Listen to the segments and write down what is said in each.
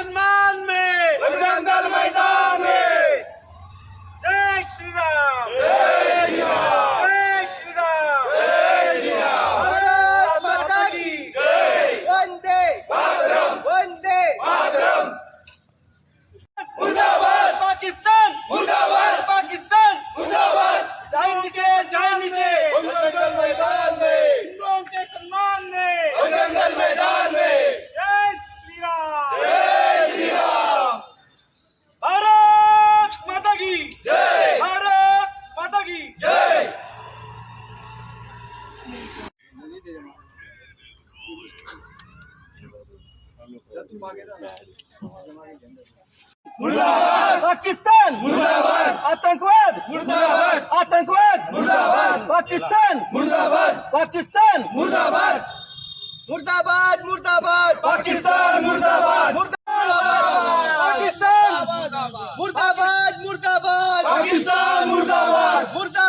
सन्मान में। बजरंगल मैदान पाकिस्तान मुर्दाबाद आतंकवाद मुर्दाबाद आतंकवाद मुर्दाबाद पाकिस्तान मुर्दाबाद पाकिस्तान मुर्दाबाद मुर्दाबाद मुर्दाबाद पाकिस्तान मुर्दाबाद पाकिस्तान मुर्दाबाद मुर्दाबाद पाकिस्तान मुर्दाबाद मुर्दाबाद मुर्दाबाद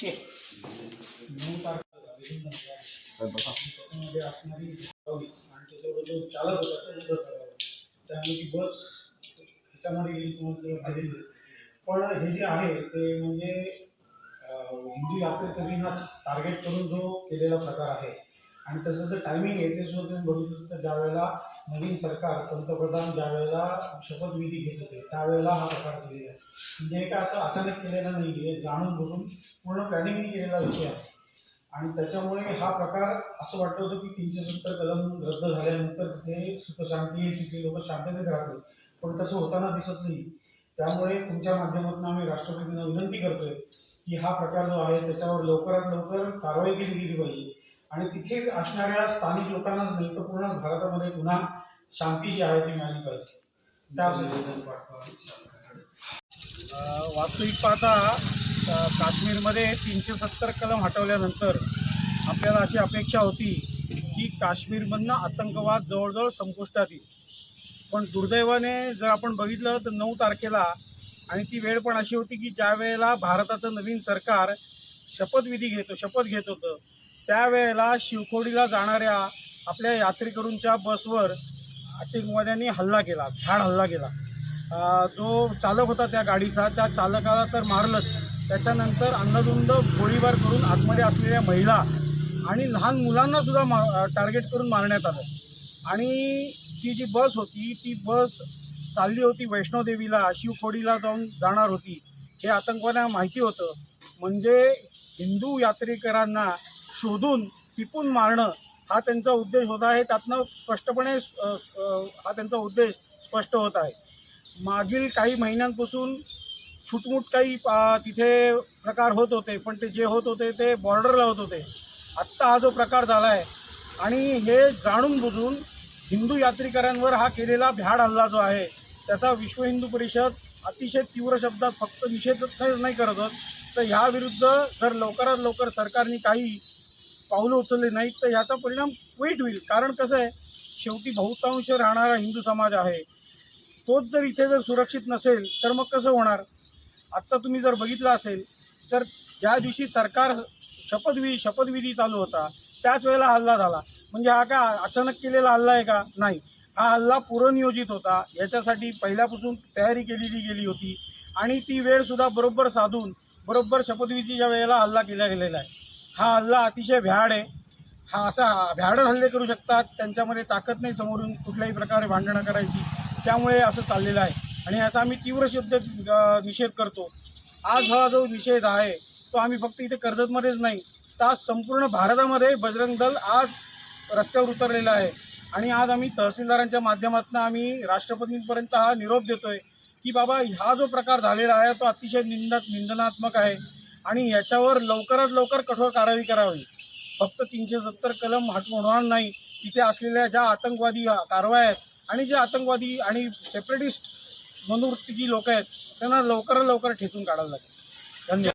त्याच्यामध्ये असणारी आणि त्याच्यावर जो चालक होता तो उभं करावा त्यामुळे ती बस ह्याच्यामध्ये गेली तुम्हाला सगळं माहिती आहे. पण हे जे आहे ते म्हणजे हिंदू यात्रेकरींनाच टार्गेट करून जो केलेला प्रकार आहे आणि तसं जर टायमिंग आहे ते सुद्धा तुम्ही बघितलं तर ज्या वेळेला नवीन सरकार पंतप्रधान ज्या वेळेला शपथविधी घेत होते त्यावेळेला हा प्रकार केलेला आहे. म्हणजे हे काय असं अचानक केलेलं नाही आहे जाणून बसून पूर्ण प्लॅनिंगनी केलेला विषय आहे. आणि त्याच्यामुळे हा प्रकार असं वाटत होतं की तीनशे सत्तर कलम रद्द झाल्यानंतर तिथे सुखशांती तिथे लोक शांततेत राहतील. पण तसं होताना दिसत नाही. त्यामुळे तुमच्या माध्यमातून आम्ही राष्ट्रपतींना विनंती करतोय की हा प्रकार जो आहे त्याच्यावर लवकरात लवकर कारवाई केली गेली पाहिजे. आणि तिथे असणाऱ्या स्थानिक लोकांनाच नाही तर पूर्ण भारतामध्ये पुन्हा शांती जी आहे ती मिळाली पाहिजे. वास्तविक पाहता काश्मीरमध्ये तीनशे सत्तर कलम हटवल्यानंतर आपल्याला अशी अपेक्षा होती की काश्मीरमधनं आतंकवाद जवळजवळ संपुष्टात येईल. पण दुर्दैवाने जर आपण बघितलं तर नऊ तारखेला आणि ती वेळ पण अशी होती की ज्या वेळेला भारताचं नवीन सरकार शपथविधी घेतो शपथ घेत होतं त्यावेळेला शिवखोडीला जाणाऱ्या आपल्या यात्रेकरूंच्या बसवर आतंकवाद्यांनी हल्ला केला भ्याड हल्ला केला. जो चालक होता त्या गाडीचा त्या चालकाला तर मारलंच. त्याच्यानंतर अंधाधुंद गोळीबार करून आतमध्ये असलेल्या महिला आणि लहान मुलांनासुद्धा मा टार्गेट करून मारण्यात आलं. आणि ती जी बस होती ती बस चालली होती वैष्णोदेवीला शिवखोडीला जाऊन जाणार होती. हे आतंकवाद्यांना माहिती होतं. म्हणजे हिंदू यात्रेकरांना शोधून टिपून मारणं हा त्यांचा उद्देश होता आहे. त्यातनं स्पष्टपणे हा त्यांचा उद्देश स्पष्ट होत आहे. मागील काही महिन्यांपासून छुटमुट काही तिथे प्रकार होत होते. पण ते जे होत होते ते बॉर्डरला होत होते. आत्ता हा जो प्रकार झाला आहे आणि हे जाणून बुजून हिंदू यात्रेकऱ्यांवर हा केलेला भ्याड हल्ला जो आहे त्याचा विश्व हिंदू परिषद अतिशय तीव्र शब्दात फक्त निषेधच नाही करत तर ह्याविरुद्ध जर लवकरात लवकर सरकारने काही पावलं उचलली नाहीत तर ह्याचा परिणाम वाईट होईल. कारण कसं आहे शेवटी बहुतांश राहणारा हिंदू समाज आहे. तोच जर इथे जर सुरक्षित नसेल तर मग कसं होणार? आत्ता तुम्ही जर बघितलं असेल तर ज्या दिवशी सरकार शपथविधी शपथविधी चालू होता त्याच वेळेला हल्ला झाला. म्हणजे हा का अचानक केलेला हल्ला आहे का? नाही. हा हल्ला पूर्वनियोजित होता. याच्यासाठी पहिल्यापासून तयारी केलेली गेली होती. आणि ती वेळसुद्धा बरोबर साधून बरोबर शपथविधीच्या वेळेला हल्ला केला गेलेला आहे. हा हल्ला अतिशय भ्याड आहे. हा असा भ्याडर हल्ले करू शकतात त्यांच्यामध्ये ताकद नाही समोरून कुठल्याही प्रकारे भांडणं करायची. त्यामुळे असं चाललेलं आहे. आणि याचा आम्ही तीव्र शुद्ध निषेध करतो. आज हा जो निषेध आहे तो आम्ही फक्त इथे कर्जतमध्येच नाही तर आज संपूर्ण भारतामध्ये बजरंग दल आज रस्त्यावर उतरलेला आहे. आणि आज आम्ही तहसीलदारांच्या माध्यमातून आम्ही राष्ट्रपतींपर्यंत हा निरोप देतोय की बाबा हा जो प्रकार झालेला आहे तो अतिशय निंद निंदनात्मक आहे. आणि याच्यावर लवकरात लवकर कठोर कारवाई करावी. फक्त तीनशे सत्तर कलम हटवून होणार नाही. तिथे असलेल्या ज्या आतंकवादी कारवाया आहेत आणि जे आतंकवादी आणि सेपरेटिस्ट मनोवृत्तीची लोक आहेत त्यांना लवकरात लवकर ठेचून काढायला लागेल. धन्यवाद.